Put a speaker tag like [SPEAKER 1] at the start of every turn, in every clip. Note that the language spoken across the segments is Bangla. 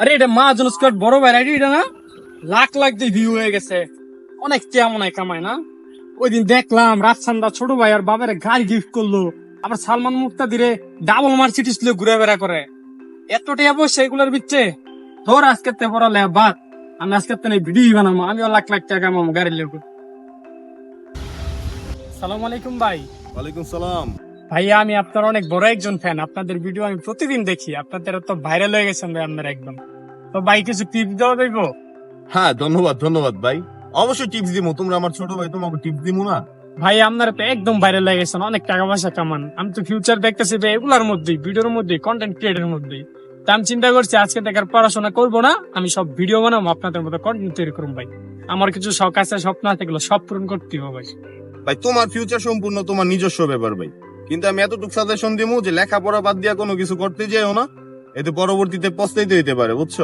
[SPEAKER 1] আরে এটা মা জন স্কট বড় ভ্যারাইটি এটা না? লাখ লাখ দিয়ে ভিউ হয়ে গেছে। অনেক কেমন হয় কামায় না? ওই দিন দেখলাম রাজসান্দা ছোট ভাই আর বাবার গাড়ি গিফট করল। আবার সালমান মুক্তা দিরে ডাবল মার্সিডিস লিয়ে ঘুরে বেড়া করে। এতটাই অবশ্য এগুলোর বিচ্ছে ধর আজকে তে পড়ালে বাদ আমি আজকে তো ভিডিও বানাবো। আমিও লাখ লাখ টাকা কামাবো গাড়ি লোক। সালাম আলাইকুম ভাই।
[SPEAKER 2] ওয়ালাইকুম সালাম।
[SPEAKER 1] ভাইয়া আমি আপনার অনেক বড় একজন ফ্যান আপনাদের ভিডিও আমি প্রতিদিন দেখি। আপনাদের তো ভাইরাল হয়ে গেছেন ভাই আপনার একদম। তো ভাই কিছু টিপ দেওয়া দেবো
[SPEAKER 2] হ্যাঁ ধন্যবাদ ধন্যবাদ ভাই। অবশ্যই টিপস দিমু। তোমরা আমার ছোট ভাই তোমাকে টিপস দিমু না?
[SPEAKER 1] ভাই আপনারা তো একদম ভাইরাল হয়ে গেছেন। অনেক টাকা পয়সা কামান। আমি তো ফিউচার দেখতেছি ভাই এগুলার মধ্যেই ভিডিওর মধ্যেই কন্টেন্ট ক্রিয়েটের মধ্যেই। তা আমি চিন্তা করছি আজকে দেখার পড়াশোনা করব না। আমি সব ভিডিও বানাবো আপনাদের মতো কন্টেন্ট তৈরি করব ভাই। আমার কিছু শখ আছে স্বপ্ন আছে এগুলো সব পূরণ করতে হবে ভাই।
[SPEAKER 2] ভাই তোমার ফিউচার সম্পূর্ণ তোমার নিজস্ব ব্যাপার ভাই। কিন্তু আমি এতটুকু সাজেশন দিমু যে লেখাপড়া বাদ দিয়া কোনো কিছু করতে যাইও না। এতে পরবর্তীতে পস্তাইতে হইতে পারে, বুঝছ?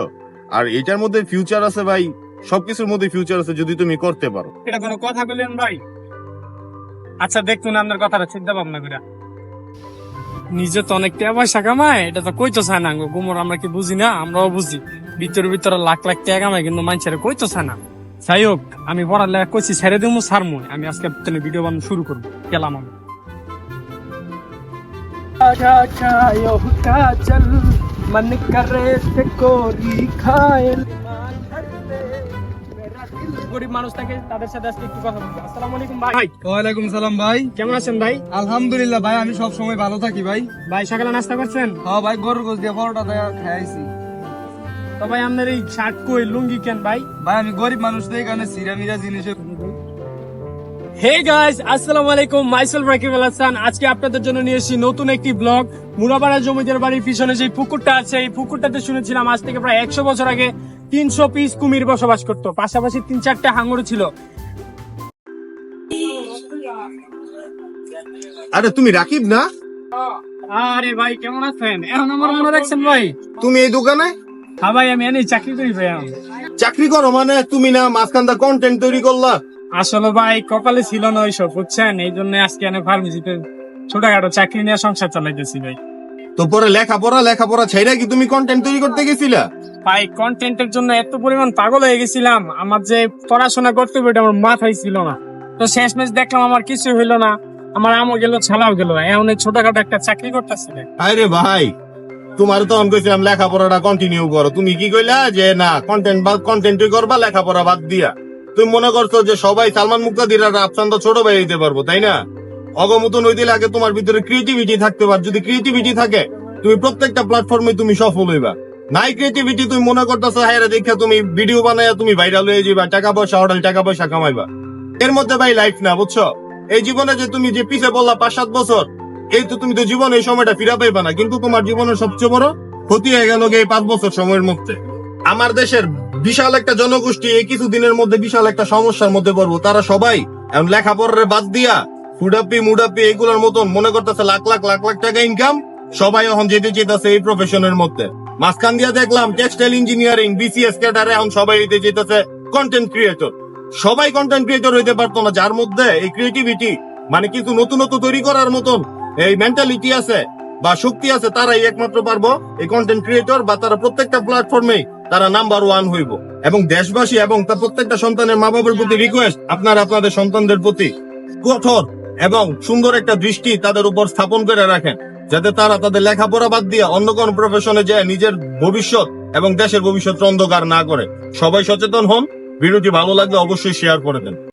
[SPEAKER 2] আর এটার মধ্যে ফিউচার আছে ভাই, সবকিছুর মধ্যে ফিউচার আছে যদি তুমি করতে পারো।
[SPEAKER 1] এটা কোনো কথা বললেন ভাই? আচ্ছা দেখুন আপনার কথাটা, চিন্তা ভাবনা করে নিজে তো অনেক টাকা পয়সা কামায়, এটা তো কইতো চায় না গুমর আমরা কি বুঝি না? আমরাও বুঝি। ভিতরে ভিতরে লাখ লাখ টাকা কামায়, কিন্তু মানুষের কইতো চায় না। যাই হোক, আমি পড়ালেখা কইছি ছেড়ে দেবো সারমু আমি আজকে ভিডিও বানানো শুরু করব। গেলাম আমি। मन करे थे कोरी खाए গরিব মানুষ থাকে তাদের সাথে আজকে একটু কথা বলবো আসসালামু আলাইকুম ভাই
[SPEAKER 3] ওয়ালাইকুম সালাম ভাই
[SPEAKER 1] কেমন আছেন ভাই
[SPEAKER 3] আলহামদুলিল্লাহ ভাই আমি সব সময় ভালো থাকি ভাই
[SPEAKER 1] ভাই সকালে নাস্তা করছেন
[SPEAKER 3] হ্যাঁ ভাই গরুর গোস দিয়ে পরোটা দেয়া খাইছি
[SPEAKER 1] তো ভাই আপনার এই শার্ট কই লুঙ্গি কেন ভাই
[SPEAKER 3] ভাই আমি গরিব মানুষ তো এখানে সিরা মিরা জিনিসের
[SPEAKER 1] হে গাইস আসসালামু আলাইকুম মাইসেল রাকিব আল হাসান। আজকে আপনাদের জন্য নিয়ে এসেছি নতুন একটি ব্লগ। মুরাপাড়া জমিদার বাড়ির পিছনে যে পুকুরটা আছে এই পুকুরটাতে শুনেছিলাম আজ থেকে প্রায় একশো বছর আগে তিনশো পিস কুমির বসবাস করতো। পাশাপাশি তিন চারটে ছিল।
[SPEAKER 2] আরে তুমি রাকিব না?
[SPEAKER 1] আরে ভাই কেমন আছেন? এখন আমার মনে রাখছেন ভাই?
[SPEAKER 2] তুমি এই দোকানে?
[SPEAKER 1] হ্যাঁ ভাই আমি এনেই চাকরি করি ভাই।
[SPEAKER 2] চাকরি করো মানে? তুমি না মাঝখানটা কন্টেন্ট তৈরি করলা?
[SPEAKER 1] আসলে ভাই কপালে ছিল না ওইসব বুঝছেন? এই জন্য আজকে এনে ফার্মেসিতে ছোটখাটো চাকরি নিয়ে সংসার চালাইতেছি ভাই।
[SPEAKER 2] তো পরে লেখাপড়া লেখাপড়া ছাইরা কি তুমি কন্টেন্ট তৈরি করতে গেছিলা?
[SPEAKER 1] ভাই কন্টেন্টের জন্য এত পরিমাণ পাগল হয়ে গেছিলাম। আমার যে পড়াশোনা করতে হবে এটা আমার মাথায় ছিল না। তো শেষ মেশ দেখলাম আমার কিছু হইল না। আমার আমও গেল ছালাও গেল। এখন এই ছোটখাটো একটা চাকরি করতেছি ভাই।
[SPEAKER 2] আরে ভাই তোমার তখন কইছিলাম লেখাপড়াটা কন্টিনিউ করো। তুমি কি কইলা যে না কন্টেন্ট বা কন্টেন্টই করবা লেখাপড়া বাদ দিয়া তুমি মনে করছ যে সবাই সালমান মুক্তাদির আর আফসান ছোট ভাই হইতে পারব, তাই না? অগমতন হইতে আগে তোমার ভিতরে ক্রিয়েটিভিটি থাকতে পার। যদি ক্রিয়েটিভিটি থাকে, তুমি প্রত্যেকটা প্ল্যাটফর্মে তুমি সফল হইবা। নাই ক্রিয়েটিভিটি তুমি মনে করতেছো, হায়রা দেখে তুমি ভিডিও বানায় তুমি ভাইরাল হয়ে যাবা টাকা পয়সা অর্ডার টাকা পয়সা কামাইবা। এর মধ্যে ভাই লাইফ না, বুঝছ? এই জীবনে যে তুমি যে পিছে বললা পাঁচ সাত বছর, এই তো তুমি তো জীবনে এই সময়টা ফিরা পাইবা না। কিন্তু তোমার জীবনের সবচেয়ে বড় ক্ষতি হয়ে গেল এই পাঁচ বছর সময়ের মধ্যে। আমার দেশের বিশাল একটা জনগোষ্ঠী, এই কিছু দিনের মধ্যে বিশাল একটা সমস্যার মধ্যে পড়ব। তারা সবাই এখন লেখাপড়ার বাদ দিয়া ফুডাপি, মুডাপি এগুলোর মতন মনে করতেছে লাখ লাখ লাখ লাখ টাকা ইনকাম সবাই এখন যেতে চেতেছে এই প্রফেশনের মধ্যে। মাঝখান দিয়া দেখলাম টেক্সটাইল ইঞ্জিনিয়ারিং বিসিএস ক্যাডারে এখন সবাই যেতে চেতেছে কন্টেন্ট ক্রিয়েটর সবাই কন্টেন্ট ক্রিয়েটর হইতে পারতো না, যার মধ্যে এই ক্রিয়েটিভিটি মানে কিছু নতুন তৈরি করার মতন এই মেন্টালিটি আছে বা শক্তি আছে, তারাই একমাত্র পারব এই কন্টেন্ট ক্রিয়েটর বা তারা প্রত্যেকটা প্ল্যাটফর্মে তারা নাম্বার ওয়ান হইব। এবং দেশবাসী এবং তার প্রত্যেকটা সন্তানের মা বাবার প্রতি রিকোয়েস্ট আপনার আপনাদের সন্তানদের প্রতি কঠোর এবং সুন্দর একটা দৃষ্টি তাদের উপর স্থাপন করে রাখেন, যাতে তারা তাদের লেখাপড়া বাদ দিয়ে অন্য কোন প্রফেশনে যায় নিজের ভবিষ্যৎ এবং দেশের ভবিষ্যৎ অন্ধকার না করে। সবাই সচেতন হন। ভিডিওটি ভালো লাগলে অবশ্যই শেয়ার করে দেন।